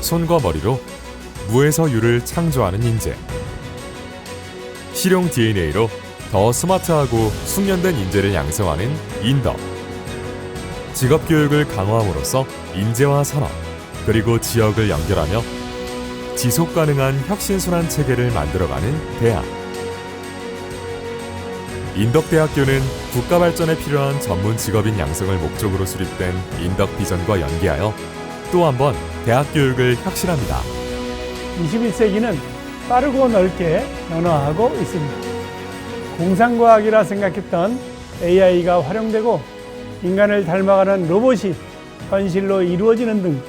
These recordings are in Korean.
손과 머리로 무에서 유를 창조하는 인재. 실용 DNA로 더 스마트하고 숙련된 인재를 양성하는 인덕. 직업 교육을 강화함으로써 인재와 산업 그리고 지역을 연결하며 지속 가능한 혁신 순환 체계를 만들어가는 대학. 인덕대학교는 국가 발전에 필요한 전문 직업인 양성을 목적으로 수립된 인덕 비전과 연계하여 또 한 번 대학 교육을 혁신합니다. 21세기는 빠르고 넓게 변화하고 있습니다. 공상과학이라 생각했던 AI가 활용되고 인간을 닮아가는 로봇이 현실로 이루어지는 등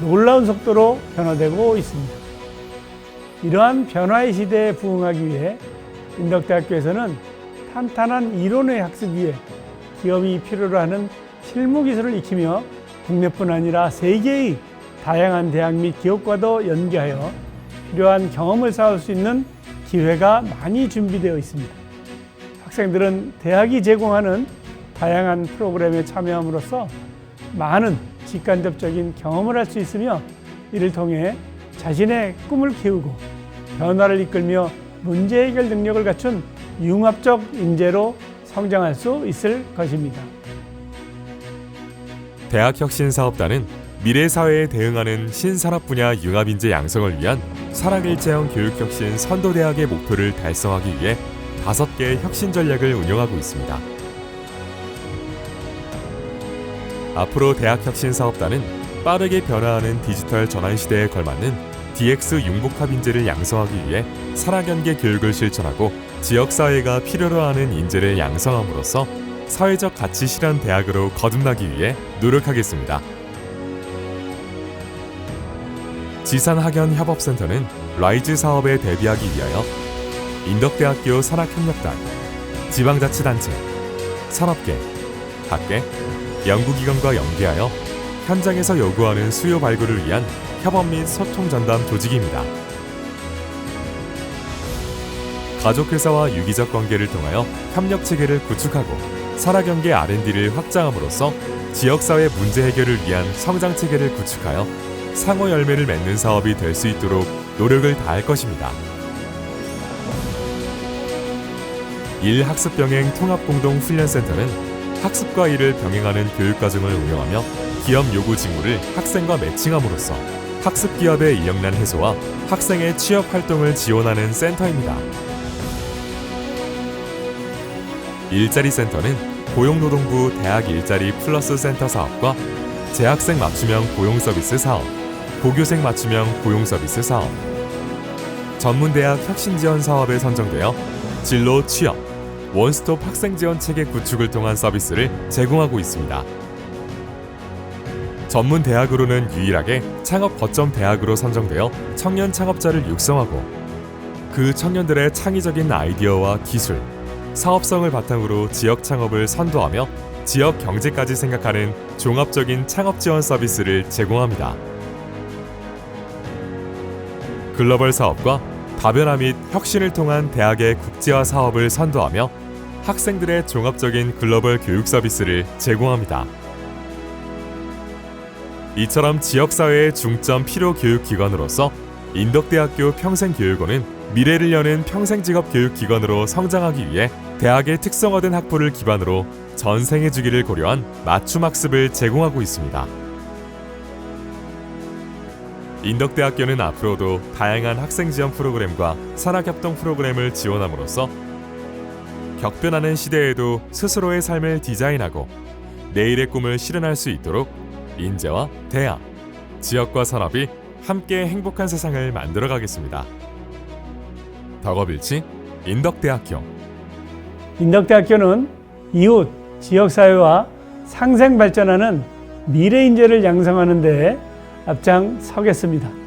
놀라운 속도로 변화되고 있습니다. 이러한 변화의 시대에 부응하기 위해 인덕대학교에서는 탄탄한 이론의 학습 위에 기업이 필요로 하는 실무 기술을 익히며 국내뿐 아니라 세계의 다양한 대학 및 기업과도 연계하여 필요한 경험을 쌓을 수 있는 기회가 많이 준비되어 있습니다. 학생들은 대학이 제공하는 다양한 프로그램에 참여함으로써 많은 직간접적인 경험을 할 수 있으며 이를 통해 자신의 꿈을 키우고 변화를 이끌며 문제 해결 능력을 갖춘 융합적 인재로 성장할 수 있을 것입니다. 대학혁신사업단은 미래 사회에 대응하는 신산업 분야 융합인재 양성을 위한 산학일체형 교육혁신 선도대학의 목표를 달성하기 위해 다섯 개의 혁신 전략을 운영하고 있습니다. 앞으로 대학혁신사업단은 빠르게 변화하는 디지털 전환 시대에 걸맞는 DX 융복합 인재를 양성하기 위해 산학연계 교육을 실천하고 지역사회가 필요로 하는 인재를 양성함으로써 사회적 가치 실현 대학으로 거듭나기 위해 노력하겠습니다. 지산학연협업센터는 라이즈 사업에 대비하기 위하여 인덕대학교 산학협력단, 지방자치단체, 산업계, 학계, 연구기관과 연계하여 현장에서 요구하는 수요 발굴을 위한 협업 및 소통 전담 조직입니다. 가족회사와 유기적 관계를 통하여 협력 체계를 구축하고 산학연계 R&D를 확장함으로써 지역사회 문제 해결을 위한 성장 체계를 구축하여 상호 열매를 맺는 사업이 될 수 있도록 노력을 다할 것입니다. 일학습병행 통합공동훈련센터는 학습과 일을 병행하는 교육과정을 운영하며 기업 요구 직무를 학생과 매칭함으로써 학습 기업의 이역난 해소와 학생의 취업 활동을 지원하는 센터입니다. 일자리 센터는 고용노동부 대학 일자리 플러스 센터 사업과 재학생 맞춤형 고용 서비스 사업, 고교생 맞춤형 고용 서비스 사업, 전문대학 혁신 지원 사업에 선정되어 진로 취업, 원스톱 학생 지원 체계 구축을 통한 서비스를 제공하고 있습니다. 전문 대학으로는 유일하게 창업 거점 대학으로 선정되어 청년 창업자를 육성하고 그 청년들의 창의적인 아이디어와 기술, 사업성을 바탕으로 지역 창업을 선도하며 지역 경제까지 생각하는 종합적인 창업 지원 서비스를 제공합니다. 글로벌 사업과 다변화 및 혁신을 통한 대학의 국제화 사업을 선도하며 학생들의 종합적인 글로벌 교육 서비스를 제공합니다. 이처럼 지역사회의 중점 필요 교육 기관으로서 인덕대학교 평생교육원은 미래를 여는 평생직업 교육 기관으로 성장하기 위해 대학의 특성화된 학부를 기반으로 전생의 주기를 고려한 맞춤 학습을 제공하고 있습니다. 인덕대학교는 앞으로도 다양한 학생 지원 프로그램과 산학협동 프로그램을 지원함으로써 격변하는 시대에도 스스로의 삶을 디자인하고 내일의 꿈을 실현할 수 있도록 인재와 대학, 지역과 산업이 함께 행복한 세상을 만들어 가겠습니다. 덕업일치 인덕대학교 인덕대학교는 이웃, 지역사회와 상생 발전하는 미래 인재를 양성하는 데 앞장 서겠습니다.